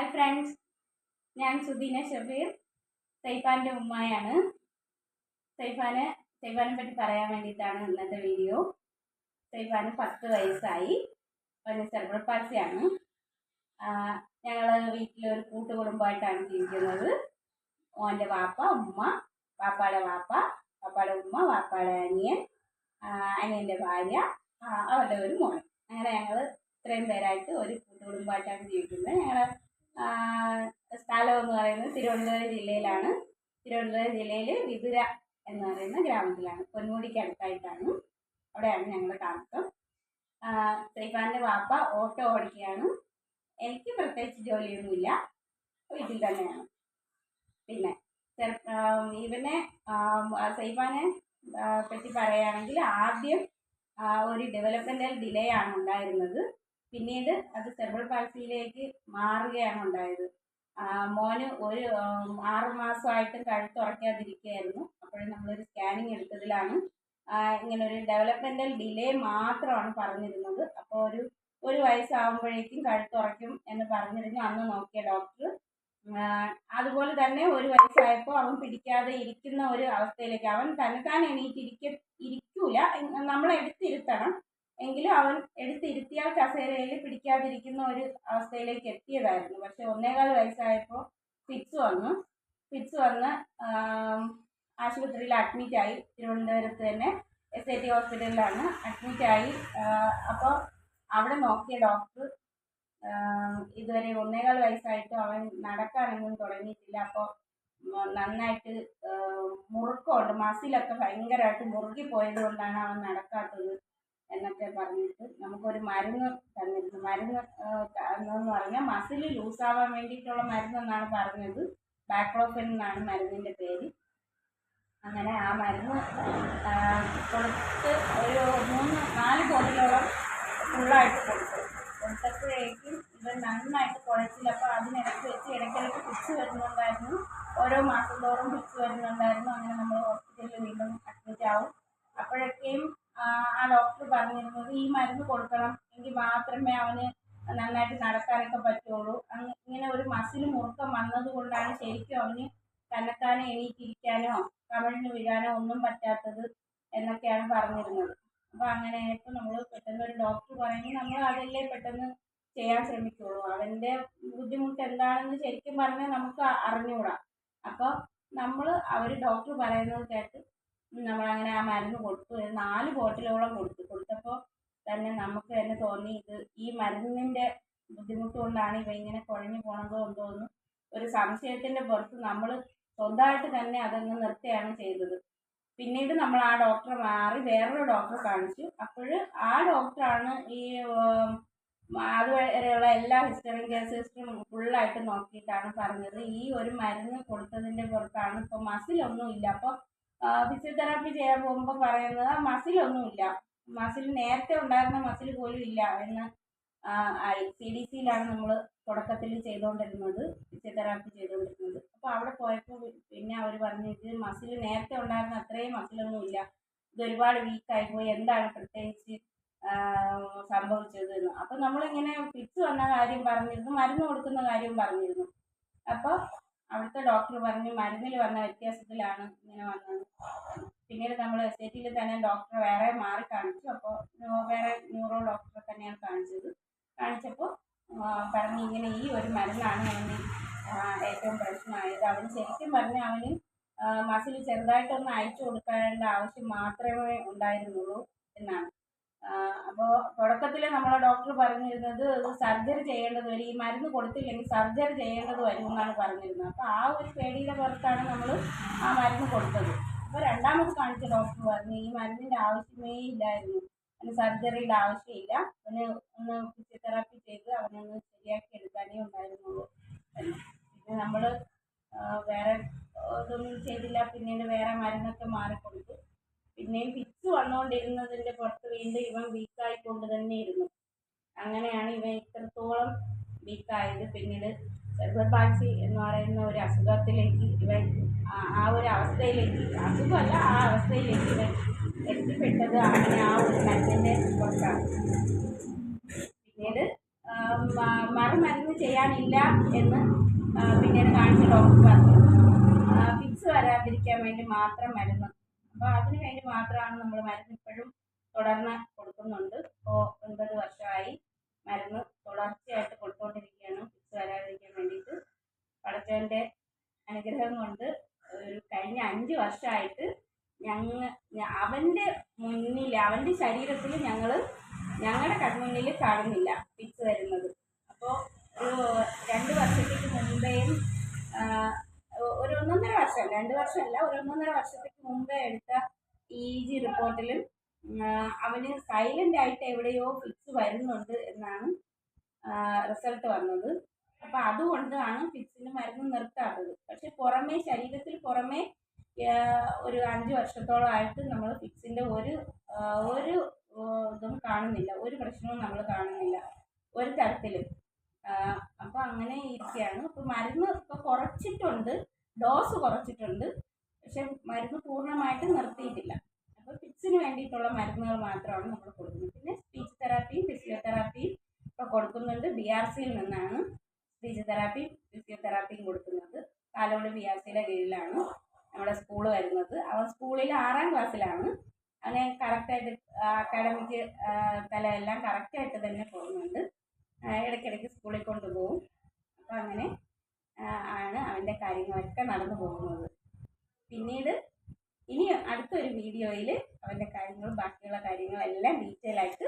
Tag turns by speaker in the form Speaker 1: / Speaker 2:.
Speaker 1: Hi friends ഞാൻ സുദീന ഷബീർ സൈഫാന്റെ ഉമ്മയാണ്. സൈഫാന് സൈഫാനെ പറ്റി പറയാൻ വേണ്ടിയിട്ടാണ് ഇന്നത്തെ വീഡിയോ സൈഫാന് പത്ത് വയസ്സായി. അവന് സെർബ്രൽ പാൾസിയാണ് ഞങ്ങൾ വീട്ടിൽ ഒരു കൂട്ടുകുടുംബമായിട്ടാണ് ജീവിക്കുന്നത്. ഓന്റെ വാപ്പ ഉമ്മ വാപ്പാടെ വാപ്പ വാപ്പാടെ ഉമ്മ വാപ്പാടെ അനിയൻ അനിയന്റെ ഭാര്യ അവരുടെ ഒരു മോൻ. അങ്ങനെ ഞങ്ങൾ ഇത്രയും പേരായിട്ട് ഒരു കൂട്ടുകുടുംബമായിട്ടാണ് ജീവിക്കുന്നത്. ഞങ്ങൾ സ്ഥലം എന്ന് പറയുന്നത് തിരുവനന്തപുരം ജില്ലയിലാണ്. തിരുവനന്തപുരം ജില്ലയിൽ വിതുര എന്ന് പറയുന്ന ഗ്രാമത്തിലാണ്. പൊന്മുടിക്ക് അടുത്തായിട്ടാണ് അവിടെയാണ് ഞങ്ങളുടെ താമസം സൈഫാന്റെ വാപ്പ ഓട്ടോ ഓടിക്കുകയാണ്. എനിക്ക് പ്രത്യേകിച്ച് ജോലിയൊന്നുമില്ല. വീട്ടിൽ തന്നെയാണ്. പിന്നെ ഇവനെ സൈഫാനെ പറ്റി പറയുകയാണെങ്കിൽ ആദ്യം ഒരു ഡെവലപ്മെന്റൽ ഡിലേ ആണ് ഉണ്ടായിരുന്നത്. പിന്നീട് അത് സെർബൽ പാൾസിയിലേക്ക് മാറുകയാണ് ഉണ്ടായത്. മോന് ഒരു ആറ് മാസമായിട്ടും കഴുത്തുറക്കാതിരിക്കുകയായിരുന്നു അപ്പോഴും നമ്മളൊരു സ്കാനിങ് എടുത്തതിലാണ് ഇങ്ങനെ ഒരു ഡെവലപ്മെന്റൽ ഡിലേ മാത്രമാണ് പറഞ്ഞിരുന്നത്. അപ്പോൾ ഒരു ഒരു വയസ്സാകുമ്പോഴേക്കും കഴുത്തുറയ്ക്കും എന്ന് പറഞ്ഞിരുന്നു. അന്ന് നോക്കിയ ഡോക്ടർ അതുപോലെ തന്നെ ഒരു വയസ്സായപ്പോൾ അവൻ പിടിക്കാതെ ഇരിക്കുന്ന ഒരു അവസ്ഥയിലേക്ക് അവൻ തന്നെത്താൻ എണീറ്റിരിക്ക ഇരിക്കൂല. എ- നമ്മളെ എടുത്തിരുത്തണം. എങ്കിലും അവൻ എടുത്തിരുത്തിയാൽ കസേരയിൽ പിടിക്കാതിരിക്കുന്ന ഒരു അവസ്ഥയിലേക്ക് എത്തിയതായിരുന്നു. പക്ഷെ ഒന്നേകാൽ വയസ്സായപ്പോൾ ഫിറ്റ്സ് വന്നു. ഫിറ്റ്സ് വന്ന് ആശുപത്രിയിൽ അഡ്മിറ്റായി തിരുവനന്തപുരത്ത് തന്നെ എസ് ഐ ടി ഹോസ്പിറ്റലിലാണ് അഡ്മിറ്റായി അപ്പോൾ അവിടെ നോക്കിയ ഡോക്ടർ ഇതുവരെ ഒന്നേകാൽ വയസ്സായിട്ടും അവൻ നടക്കാനൊന്നും തുടങ്ങിയിട്ടില്ല. അപ്പോൾ നന്നായിട്ട് മുറുക്കമുണ്ട്. മസിലൊക്കെ ഭയങ്കരമായിട്ട് മുറുകി പോയത് കൊണ്ടാണ് അവൻ നടക്കാത്തത്. എന്നൊക്കെ പറഞ്ഞിട്ട് നമുക്കൊരു മരുന്ന് തന്നിരുന്നു. മരുന്ന് എന്ന് പറഞ്ഞാൽ മസിൽ ആവാൻ വേണ്ടിയിട്ടുള്ള മരുന്നെന്നാണ് പറഞ്ഞത്. ബാക്ലോഫിൻ എന്നാണ് മരുന്നിന്റെ പേര്. അങ്ങനെ ആ മരുന്ന് കൊടുത്ത് ഒരു മൂന്ന് നാല് കോടിയോളം ഫുള്ളായിട്ട് കൊടുത്തു. കൊടുത്തപ്പോഴേക്കും ഇവൻ നന്നായിട്ട് കുഴച്ചില്ല. അപ്പോൾ അതിനിടയ്ക്ക് വെച്ച് ഇടയ്ക്കിടയ്ക്ക് പിച്ച് വരുന്നുണ്ടായിരുന്നു. ഓരോ മാസം തോറും പിച്ച് വരുന്നുണ്ടായിരുന്നു. അങ്ങനെ നമ്മൾ ഹോസ്പിറ്റലിൽ വീണ്ടും അഡ്മിറ്റ് ആവും അപ്പോഴൊക്കെയും ആ, ആ ഡോക്ടർ പറഞ്ഞിരുന്നത് ഈ മരുന്ന് കൊടുക്കണം. എങ്കിൽ മാത്രമേ അവന് നന്നായിട്ട് നടക്കാനൊക്കെ പറ്റുള്ളൂ. അങ്ങ് ഇങ്ങനെ ഒരു മസിൽ മുറുക്കം വന്നത് കൊണ്ടാണ് ശരിക്കും അവന് തന്നെത്താനെ എണീറ്റിരിക്കാനോ കമിഴ്ന്ന് വീഴാനോ ഒന്നും പറ്റാത്തത് എന്നൊക്കെയാണ് പറഞ്ഞിരുന്നത്. അപ്പോൾ അങ്ങനെ ആയപ്പോൾ നമ്മൾ പെട്ടെന്ന് ഒരു ഡോക്ടർ പറയുമ്പോൾ നമ്മൾ അതല്ലേ പെട്ടെന്ന് ചെയ്യാൻ ശ്രമിക്കുള്ളൂ. അവന്റെ ബുദ്ധിമുട്ട് എന്താണെന്ന് ശരിക്കും പറഞ്ഞാൽ നമുക്ക് അറിഞ്ഞുകൂടാ അപ്പോൾ നമ്മൾ അവർ ഡോക്ടർ പറയുന്നത് കേട്ട് നമ്മളങ്ങനെ ആ മരുന്ന് കൊടുത്തു. നാല് ബോട്ടിലോളം കൊടുത്തു. കൊടുത്തപ്പോൾ തന്നെ നമുക്ക് തന്നെ തോന്നി ഇത് ഈ മരുന്നിന്റെ ബുദ്ധിമുട്ട് കൊണ്ടാണ് ഇവ ഇങ്ങനെ കുഴഞ്ഞു പോണതോ എന്ന് ഒരു സംശയത്തിന്റെ പുറത്ത് നമ്മൾ സ്വന്തമായിട്ട് തന്നെ അതങ്ങ് നിർത്തുകയാണ് ചെയ്തത്. പിന്നീട് നമ്മൾ ആ ഡോക്ടറെ മാറി വേറൊരു ഡോക്ടറെ കാണിച്ചു. അപ്പോൾ ആ ഡോക്ടറാണ് ഈ അതുവരെയുള്ള എല്ലാ ഹിസ്റ്ററി കേസസും ഫുള്ളായിട്ട് നോക്കിയിട്ടാണ് പറഞ്ഞത്. ഈ ഒരു മരുന്ന് കൊടുത്തതിന്റെ പുറത്താണ് ഇപ്പോൾ മസിലൊന്നും ഇല്ല. അപ്പോൾ ഫിസിയോതെറാപ്പി ചെയ്യാൻ പോകുമ്പോൾ പറയുന്നത് മസിലൊന്നും ഇല്ല. മസിൽ നേരത്തെ ഉണ്ടായിരുന്ന മസിൽ പോലും ഇല്ല എന്ന് ആയി സി ഡി സിയിലാണ് നമ്മൾ തുടക്കത്തിൽ ചെയ്തുകൊണ്ടിരുന്നത് ഫിസിയോതെറാപ്പി ചെയ്തുകൊണ്ടിരുന്നത് അപ്പോൾ അവിടെ പോയപ്പോൾ പിന്നെ അവർ പറഞ്ഞു ഇത് മസിൽ നേരത്തെ ഉണ്ടായിരുന്ന അത്രയും മസിലൊന്നും ഇല്ല. ഇത് ഒരുപാട് വീക്കായി പോയി. എന്താണ് പ്രത്യേകിച്ച് സംഭവിച്ചത് എന്ന്. അപ്പം നമ്മളിങ്ങനെ ഫിക്സ് വന്ന കാര്യം പറഞ്ഞിരുന്നു മരുന്ന് കൊടുക്കുന്ന കാര്യം പറഞ്ഞിരുന്നു. അപ്പോൾ അവിടുത്തെ ഡോക്ടർ പറഞ്ഞു മരുന്നിൽ വന്ന വ്യത്യാസത്തിലാണ് ഇങ്ങനെ വന്നത്. പിന്നീട് നമ്മൾ എസ് ഐ ടിയിൽ തന്നെ ഡോക്ടറെ വേറെ മാറി കാണിച്ചു. അപ്പോൾ വേറെ ന്യൂറോ ഡോക്ടറെ തന്നെയാണ് കാണിച്ചത്. കാണിച്ചപ്പോൾ പറഞ്ഞു ഇങ്ങനെ ഈ ഒരു മരുന്നാണ് അവന് ഏറ്റവും പ്രശ്നമായത്. അവന് ശരിക്കും പറഞ്ഞാൽ അവന് മസിൽ ചെറുതായിട്ടൊന്ന് അയച്ചു കൊടുക്കേണ്ട ആവശ്യം മാത്രമേ ഉണ്ടായിരുന്നുള്ളൂ എന്നാണ്. അപ്പോൾ തുടക്കത്തിൽ നമ്മളെ ഡോക്ടർ പറഞ്ഞിരുന്നത് സർജറി ചെയ്യേണ്ടത് വരും ഈ മരുന്ന് കൊടുത്തില്ലെങ്കിൽ സർജറി ചെയ്യേണ്ടത് വരും എന്നാണ് പറഞ്ഞിരുന്നത്. അപ്പോൾ ആ ഒരു പേടിയുടെ പുറത്താണ് നമ്മൾ ആ മരുന്ന് കൊടുത്തത്. അപ്പോൾ രണ്ടാമത് കാണിച്ച ഡോക്ടർ പറഞ്ഞു ഈ മരുന്നിന്റെ ആവശ്യമേ ഇല്ലായിരുന്നു. അവന് സർജറിയുടെ ആവശ്യമില്ല. അവന് ഒന്ന് ഫിസിയോതെറാപ്പി ചെയ്ത് അവനൊന്ന് ശരിയാക്കി എടുക്കാനേ ഉണ്ടായിരുന്നുള്ളൂ. പിന്നെ നമ്മൾ വേറെ ഇതൊന്നും ചെയ്തില്ല. പിന്നീട് വേറെ മരുന്നൊക്കെ മാറിക്കൊടുത്തു. പിന്നെയും ഫിക്സ് വന്നുകൊണ്ടിരുന്നതിന്റെ പുറത്ത് വീണ്ടും ഇവൻ വീക്കായിക്കൊണ്ട് തന്നെ ഇരുന്നു അങ്ങനെയാണ് ഇവൻ ഇത്രത്തോളം വീക്കായത് പിന്നീട് സെർബർ പാൾസി എന്ന് പറയുന്ന ഒരു അസുഖത്തിലേക്ക് ഇവൻ ആ- ഒരു അവസ്ഥയിലേക്ക് അസുഖമല്ല ആ അവസ്ഥയിലേക്ക് ഇവൻ എത്തിപ്പെട്ടത് അങ്ങനെ ആ ഒരു മരുന്നിന്റെ പുറത്താണ്. പിന്നീട് മറുമരുന്ന് ചെയ്യാനില്ല എന്ന് പിന്നീട് കാണിച്ച ഡോക്ടർ പറഞ്ഞു. ഫിക്സ് വരാതിരിക്കാൻ വേണ്ടി മാത്രം മരുന്ന്. അപ്പോൾ അതിന് വേണ്ടി മാത്രമാണ് നമ്മൾ മരുന്ന് ഇപ്പോഴും തുടർന്ന് കൊടുക്കുന്നുണ്ട് ഇപ്പോൾ ഒൻപത് വർഷമായി മരുന്ന് തുടർച്ചയായിട്ട് കൊടുത്തുകൊണ്ടിരിക്കുകയാണ് ഫിക്സ് വരാതിരിക്കാൻ വേണ്ടിയിട്ട് പടച്ചവന്റെ അനുഗ്രഹം കൊണ്ട് ഒരു കഴിഞ്ഞ അഞ്ച് വർഷമായിട്ട് ഞങ്ങ അവന്റെ മുന്നിൽ അവന്റെ ശരീരത്തിൽ ഞങ്ങൾ ഞങ്ങളുടെ കൺമുന്നിൽ കാണുന്നില്ല ഫിക്സ് വരുന്നത്. അപ്പോൾ ഒരു രണ്ട് വർഷത്തേക്ക് മുമ്പേയും ഒരു ഒന്നൊന്നര വർഷം രണ്ട് വർഷമല്ല ഒരു ഒന്നൊന്നര വർഷത്തേക്ക് മുമ്പേ എടുത്ത ഇ ജി റിപ്പോർട്ടിലും അവന് സൈലന്റ് ആയിട്ട് എവിടെയോ ഫിക്സ് വരുന്നുണ്ട് എന്നാണ് റിസൾട്ട് വന്നത്. അപ്പോൾ അതുകൊണ്ടാണ് ഫിക്സിന് മരുന്ന് നിർത്താത്തത്. പക്ഷെ പുറമേ ശരീരത്തിൽ പുറമേ ഒരു അഞ്ച് വർഷത്തോളമായിട്ട് നമ്മൾ ഫിക്സിന്റെ ഒരു ഒരു ഇതും കാണുന്നില്ല. ഒരു പ്രശ്നവും നമ്മൾ കാണുന്നില്ല. ഒരു തരത്തിലും. അപ്പോൾ അങ്ങനെ ഇരിക്കുകയാണ്. അപ്പോൾ മരുന്ന് ഇപ്പോൾ കുറച്ചിട്ടുണ്ട്. ഡോസ് കുറച്ചിട്ടുണ്ട്. പക്ഷെ മരുന്ന് പൂർണമായിട്ട് നിർത്തിയിട്ടില്ല. അപ്പോൾ ഫിക്സിന് വേണ്ടിയിട്ടുള്ള മരുന്നുകൾ മാത്രമാണ് നമ്മൾ കൊടുക്കുന്നത്. പിന്നെ സ്പീച്ച് തെറാപ്പിയും ഫിസിയോതെറാപ്പിയും ഇപ്പോൾ കൊടുക്കുന്നുണ്ട്. ബി ആർ സിയിൽ നിന്നാണ്. തെറാപ്പിയും ഫിസിയോതെറാപ്പിയും കൊടുക്കുന്നത്. കാലോട് പി ആർ സിയുടെ കീഴിലാണ് നമ്മുടെ സ്കൂൾ വരുന്നത്. അവൻ സ്കൂളിൽ ആറാം ക്ലാസ്സിലാണ്. അങ്ങനെ കറക്റ്റായിട്ട് അക്കാഡമിക് തല എല്ലാം കറക്റ്റായിട്ട് തന്നെ പോകുന്നുണ്ട്. ഇടയ്ക്കിടയ്ക്ക് സ്കൂളിൽ കൊണ്ടുപോകും അപ്പം അങ്ങനെ ആണ് അവന്റെ കാര്യങ്ങളൊക്കെ നടന്നു പോകുന്നത്. പിന്നീട് ഇനി അടുത്തൊരു വീഡിയോയിൽ അവന്റെ കാര്യങ്ങളും ബാക്കിയുള്ള കാര്യങ്ങളെല്ലാം ഡീറ്റെയിൽ ആയിട്ട്